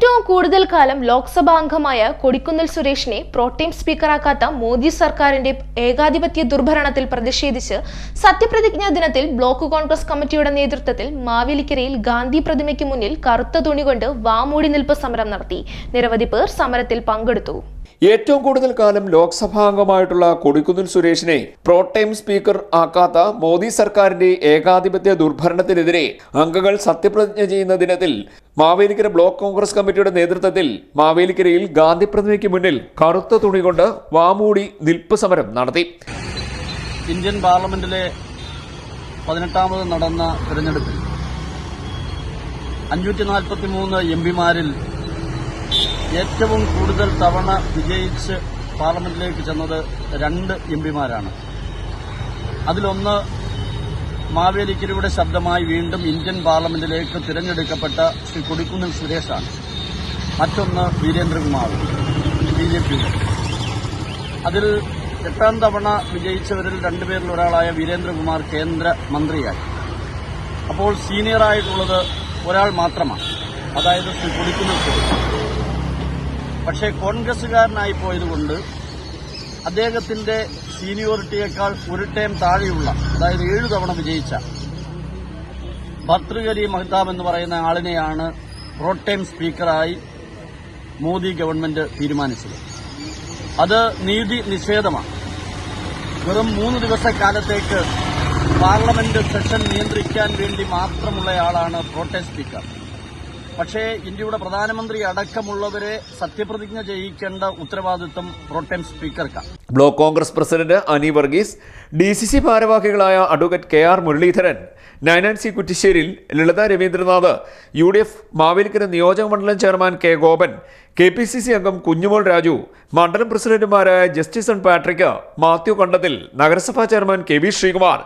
ഏറ്റവും കൂടുതൽ കാലം ലോക്സഭാ അംഗമായ കൊടിക്കുന്നിൽ സുരേഷിനെ പ്രോട്ടീം സ്പീക്കറാക്കാത്ത മോദി സർക്കാരിന്റെ ഏകാധിപത്യ ദുർഭരണത്തിൽ പ്രതിഷേധിച്ച് സത്യപ്രതിജ്ഞാ ദിനത്തിൽ ബ്ലോക്ക് കോൺഗ്രസ് കമ്മിറ്റിയുടെ നേതൃത്വത്തിൽ മാവേലിക്കരയിൽ ഗാന്ധി പ്രതിമയ്ക്ക് മുന്നിൽ കറുത്ത തുണി കൊണ്ട് വാമൂടി നിൽപ്പ് സമരം നടത്തി. നിരവധി പേർ സമരത്തിൽ പങ്കെടുത്തു. ഏറ്റവും കൂടുതൽ കാലം ലോക്സഭാ അംഗമായിട്ടുള്ള കൊടിക്കുന്നിൽ സുരേഷിനെ പ്രോട്ടൈം സ്പീക്കർ ആക്കാത്ത മോദി സർക്കാരിന്റെ ഏകാധിപത്യ ദുർഭരണത്തിനെതിരെ അംഗങ്ങൾ സത്യപ്രതിജ്ഞ ചെയ്യുന്ന ദിനത്തിൽ മാവേലിക്കര ബ്ലോക്ക് കോൺഗ്രസ് കമ്മിറ്റിയുടെ നേതൃത്വത്തിൽ മാവേലിക്കരയിൽ ഗാന്ധി പ്രതിമയ്ക്ക് മുന്നിൽ കറുത്ത തുണി കൊണ്ട് വാമൂടി നിൽപ്പ് സമരം നടത്തി. ഇന്ത്യൻ പാർലമെന്റിലെ പതിനെട്ടാമത് നടന്ന തെരഞ്ഞെടുപ്പിൽ അഞ്ഞൂറ്റി നാൽപ്പത്തി മൂന്ന് എം പിമാരിൽ ഏറ്റവും കൂടുതൽ തവണ വിജയിച്ച് പാർലമെന്റിലേക്ക് ചെന്നത് രണ്ട് എം പിമാരാണ്. അതിലൊന്ന് മാവേലിക്കരയുടെ ശബ്ദമായി വീണ്ടും ഇന്ത്യൻ പാർലമെന്റിലേക്ക് തിരഞ്ഞെടുക്കപ്പെട്ട ശ്രീ കൊടിക്കുന്നിൽ സുരേഷാണ്. മറ്റൊന്ന് വീരേന്ദ്രകുമാർ ബി ജെ പി. അതിൽ എട്ടാം തവണ വിജയിച്ചവരിൽ രണ്ടുപേരിൽ ഒരാളായ വീരേന്ദ്രകുമാർ കേന്ദ്ര മന്ത്രിയായി. അപ്പോൾ സീനിയറായിട്ടുള്ളത് ഒരാൾ മാത്രമാണ് അതായത് ശ്രീ കൊടിക്കുന്നിൽ സുരേഷ്. പക്ഷേ കോൺഗ്രസുകാരനായി പോയതുകൊണ്ട് അദ്ദേഹത്തിന്റെ സീനിയോറിറ്റിയേക്കാൾ ഒരു ടൈം താഴെയുള്ള അതായത് ഏഴു തവണ വിജയിച്ച ഭർത്തൃകരി മഹ്താബ് എന്ന് പറയുന്ന ആളിനെയാണ് പ്രോട്ടൈം സ്പീക്കറായി മോദി ഗവൺമെന്റ് തീരുമാനിച്ചത്. അത് നീതി നിഷേധമാണ്. വെറും മൂന്ന് ദിവസക്കാലത്തേക്ക് പാർലമെന്റ് സെഷൻ നിയന്ത്രിക്കാൻ വേണ്ടി മാത്രമുള്ളയാളാണ് പ്രോട്ടൈം സ്പീക്കർ. പക്ഷേ ഇന്ത്യയുടെ പ്രധാനമന്ത്രി അടക്കമുള്ളവരെ സത്യപ്രതിജ്ഞ ചെയ്യിക്കേണ്ട ഉത്തരവാദിത്വം pro tem സ്പീക്കർക്കാണ് block Congress president Ani Varghese D C C ഭാരവാഹികളായ advocate K R Muraleedharan Nainan C Kuttisseril Lalitha Ravindranath U D F Mavelikara നിയോജക മണ്ഡലം chairman K Gopan K P C C അംഗം കുഞ്ഞുമോൾ രാജു മണ്ഡലം പ്രസിഡന്റുമാരായ justice N Patrick Mathew Kandathil നഗരസഭാ chairman K V Sreekumar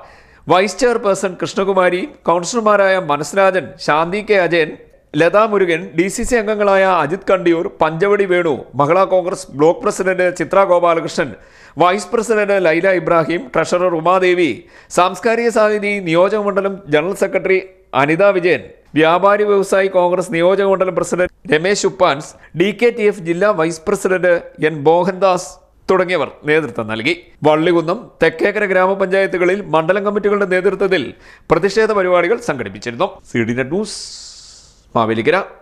vice chairperson Krishnakumari കൗൺസിലർമാരായ Manasrajan Shanthi K Ajayan Latha Murugan D C C അംഗങ്ങളായ Ajith Kandiyoor Panchavadi Venu Mahila Congress block president Chitra Gopalakrishnan vice president Laila Ibrahim treasurer Umadevi Samskarika Sahithi നിയോജക മണ്ഡലം general secretary Anitha Vijayan വ്യാപാരി വ്യവസായി കോൺഗ്രസ് നിയോജക മണ്ഡലം president Ramesh Uppans D K T F ജില്ലാ vice president N Mohandas തുടങ്ങിയവർ നേതൃത്വം നൽകി. വള്ളികുന്നം തെക്കേക്കര ഗ്രാമപഞ്ചായത്തുകളിൽ മണ്ഡലം കമ്മിറ്റികളുടെ നേതൃത്വത്തിൽ പ്രതിഷേധ പരിപാടികൾ സംഘടിപ്പിച്ചിരുന്നു. C D net news. Mavelikara